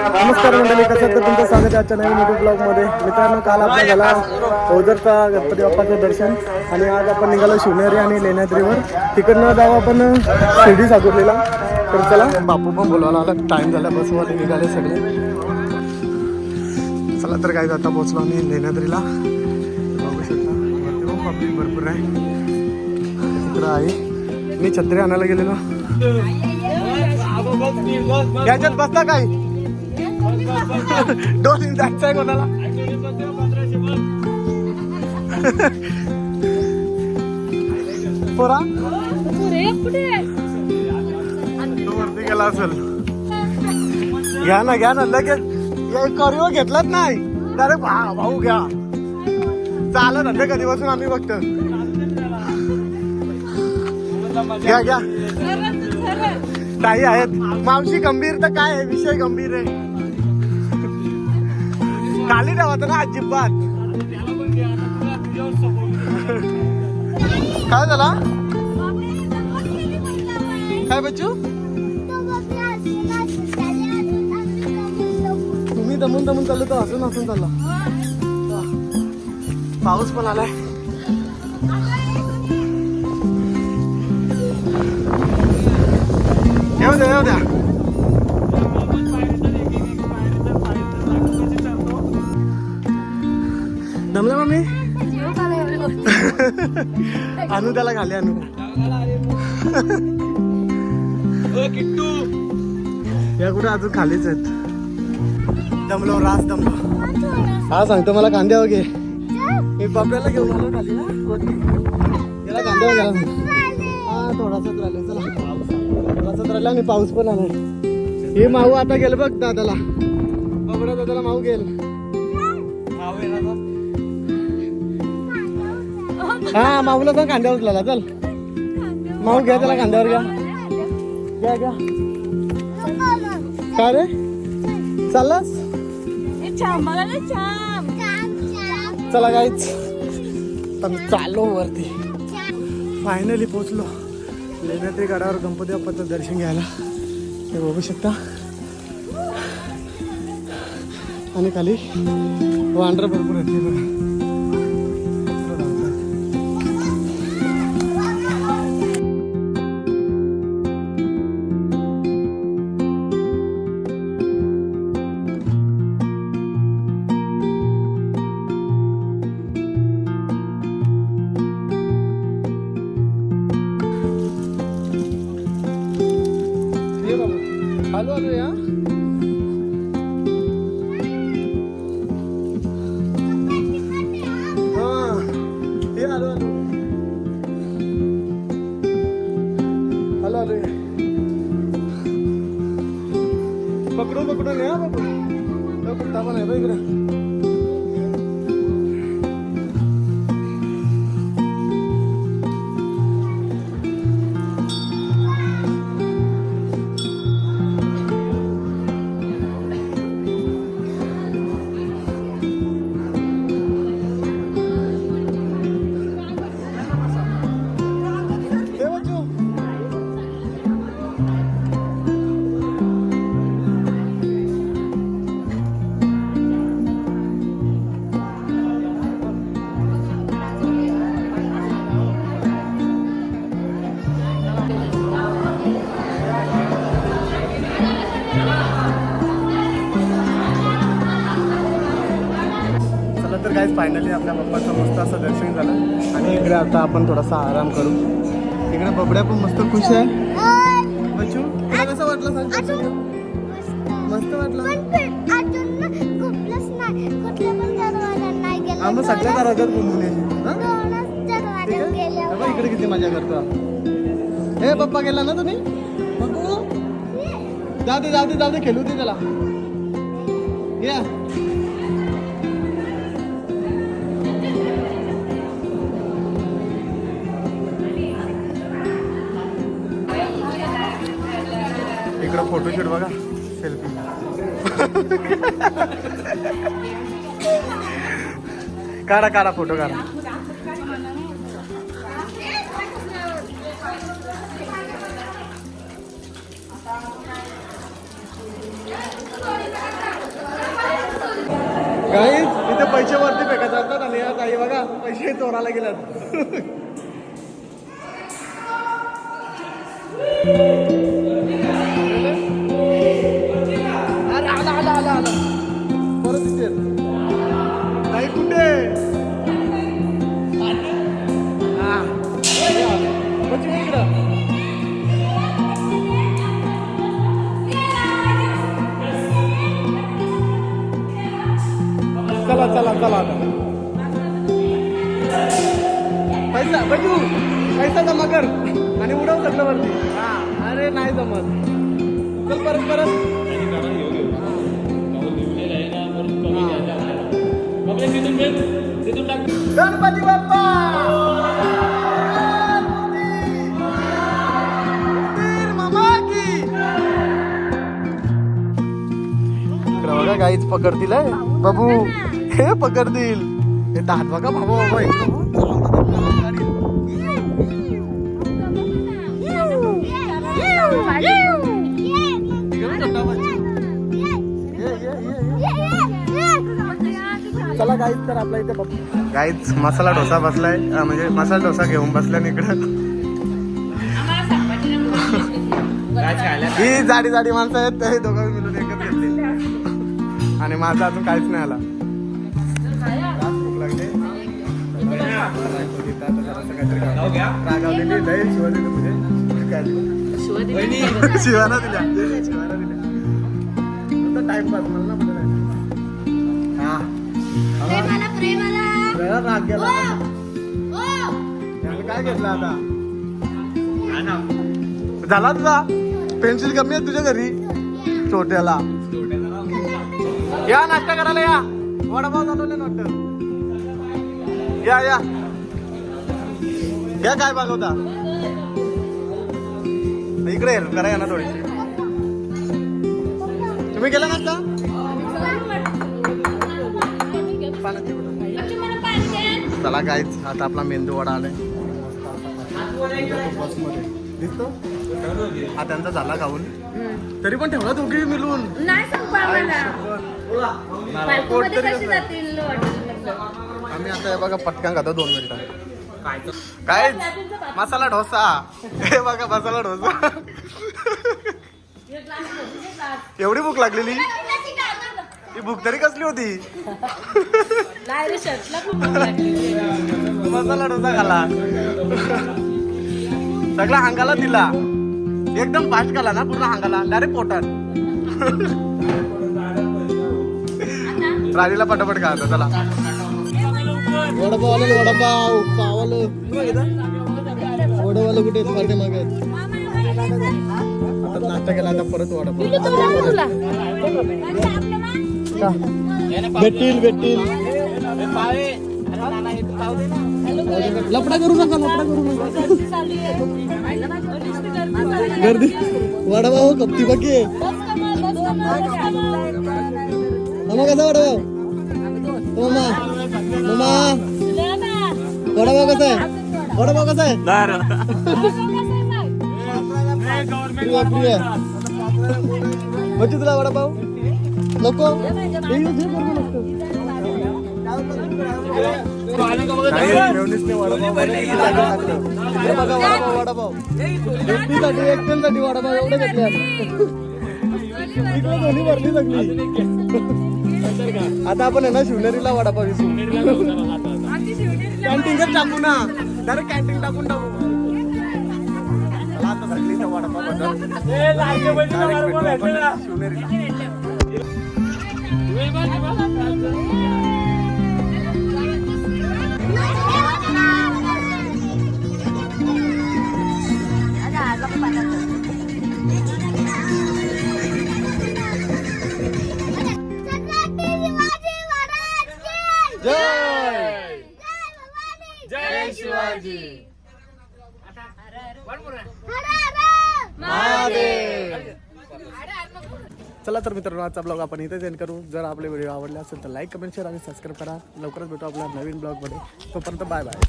नमस्कार मंडळी कसं तर तुमचं स्वागत आहे आजच्या नवीन युट्यूब ब्लॉगमध्ये मित्रांनो काल आपला झाला ओझरचा गणपती बाप्पाचं दर्शन आणि आज आपण निघालो शिवनेरी आणि लेण्याद्रीवर. तिकडनं जाऊ आपण शिर्डी सागुर्लीला तर चला. बापू पण बोलवायला आला. टाइम झाला बसवाले निघाले सगळे. चला तर काय आता पोहोचलो आम्ही लेण्याद्रीला. बघू शकता वरती पण पब्लिक भरपूर आहे. इकडं आहे. मी छत्री आणायला गेलेलो. याच्यात बसता काय? दोन इंच जायचं आहे कोणाला. पोरा? तो वरती गेला असेल. घ्या ना घ्या ना लगेच. करिओ घेतलाच नाही. अरे भा भाऊ घ्या. चालत होते कधीपासून आम्ही बघतो. घ्या घ्या. ताई आहेत. मावशी गंभीर तर काय आहे? विषय गंभीर आहे. खाली ठेवायचं ना अजिबात. काय झाला? काय बच्चू? तुम्ही दमून दमून चाललो तर हसून हसून चालला. पाऊस पण आलाय. येऊ द्या येऊ द्या. दमला मम्मी? आणू त्याला खाली आणू या कुठे अजून खालीच आहेत. दमलो रास दमलो. हा सांगतो मला कांद्यावर घे मी बापऱ्याला घेऊन आलो खाली. याला कांद्यावर घ्यायला सांग. हा थोडासाच राहिला चला. थोडासाच राहिला आणि पाऊस पण आलाय. हे माऊ आता गेल बघ दादाला. बाबडा दादाला माऊ गेल. हा माऊला पण कांद्यावर उचलाला चल. माऊ घ्या त्याला कांद्यावर घ्या. घ्या घ्या. काय रे? चाललास? चला काहीच पण चाललो वरती. फायनली पोचलो लेण्यात्री गडावर गणपती बाप्पाचं दर्शन घ्यायला. हे बघू शकता. आणि खाली वांढरं भरपूर येते बघा. I don't know. तर काय फायनली आपल्या पप्पाचं मस्त असं दर्शन झालं. आणि इकडे आता आपण थोडासा आराम करू. इकडे बबड्या पण मस्त खुश आहे. बच्चू तुला कसं वाटलं सांग? मस्त वाटलं. हा मग सगळ्या दरवाज्यात घुमून इकडे किती मजा करतो. हे पप्पा गेला ना तुम्ही? दे जाऊ दे खेळू दे त्याला. या. इकडं फोटोशूट बघा. सेल्फी काढा काढा फोटो काढा. काही इथे पैसे वरती फेकत असतात आणि या काही बघा पैसे चोराला गेल्यात. अरे आला आला आला आला परत दिसेल नाही कुठे हा म्हणजे इकडं चला चला चला पैसा बजू पैसा जमा कर आणि उडव सगळं वरती. हा अरे नाही जमत. चल परत परत. गणपती बाप्पा! पकडतील आहे बाबू हे पकडतील. हे दात बघा बाबा बाबा. चला गाईच तर आपला इथे बाबू गाईच मसाला डोसा बसलाय. अं, म्हणजे मसाला डोसा घेऊन बसलाय इकडं. ही जाडी जाडी माणसं आहेत ते दोघं मिळून एकच घेतली. आणि माझा अजून काहीच नाही आला. जास्त भूक लागली. आता जरासं काहीतरी खाऊ. रागावलेली लय शिवा दिली काय दिलं? शिवाना दिल्या. शिवाना दिल्या. टाइमपास मला ना. राग गेला. काय घेतलं आता? झाला तुझा? पेन्सिल कमी आहे तुझ्या घरी? छोट्याला. या नाश्ता करायला या. वडापाव चालवले ना वाटतं या या. या काय मागवता इकडे हेल्प करा या ना थोडीशी. तुम्ही गेला नाश्ता? पाण्याची. चला काहीच आता आपला मेंदू वडा आलाय. बसमध्ये दिसतो? हा त्यांचा झाला खाऊन तरी पण ठेवला दोघी मिळून. नाही कशी? जातील? आम्ही आता हे बघा पटकन खातो दोन मिनिटं. काय मसाला डोसा हे बघा मसाला डोसा एवढी भूक लागलेली? ही भूक तरी कसली होती? नाही रे शर्टला खूप भूक लागली. मसाला डोसा खाला. सगळा अंगाला दिला. एकदम फास्ट खाला ना पूर्ण अंगाला. डायरेक्ट पोटात. राणीला पटापट खा आता चला. वडापाव आलं वडापाव पाव आलं वडावाला कुठे पार्टी मागे आता नाश्ता केला आता परत वडापाव. तुला भेटतील भेटतील लपडा करू नका लपडा करू नका. गर्दी वडापाव कपती बाकी मामा कसा वडापाव ओ मामा मामा. वडापाव कसा आहे? वडापाव कसा आहे? प्रिया प्रिया बच्चू तुला वडापाव? नको. वडापाव. हे वडापाव वडापाव एकटीसाठी एकट्यांसाठी वडापाव एवढे घेतले इकडे दोन्ही भरली सगळी. आता आपण आहे ना शिवनेरीला वडापाव विसू कॅन्टीनच टाकू ना. डायरेक्ट कॅन्टीन टाकून टाकू. आता सगळी वडापाव शिवनेरीला. जय जय शिवाजी. चला तर मित्रांनो आजचा ब्लॉग आपण इथेच एंड करू. जर आपले व्हिडिओ आवडले असेल तर लाईक कमेंट शेअर आणि सबस्क्राईब करा. लवकरच भेटू आपल्या नवीन ब्लॉगमध्ये तोपर्यंत बाय बाय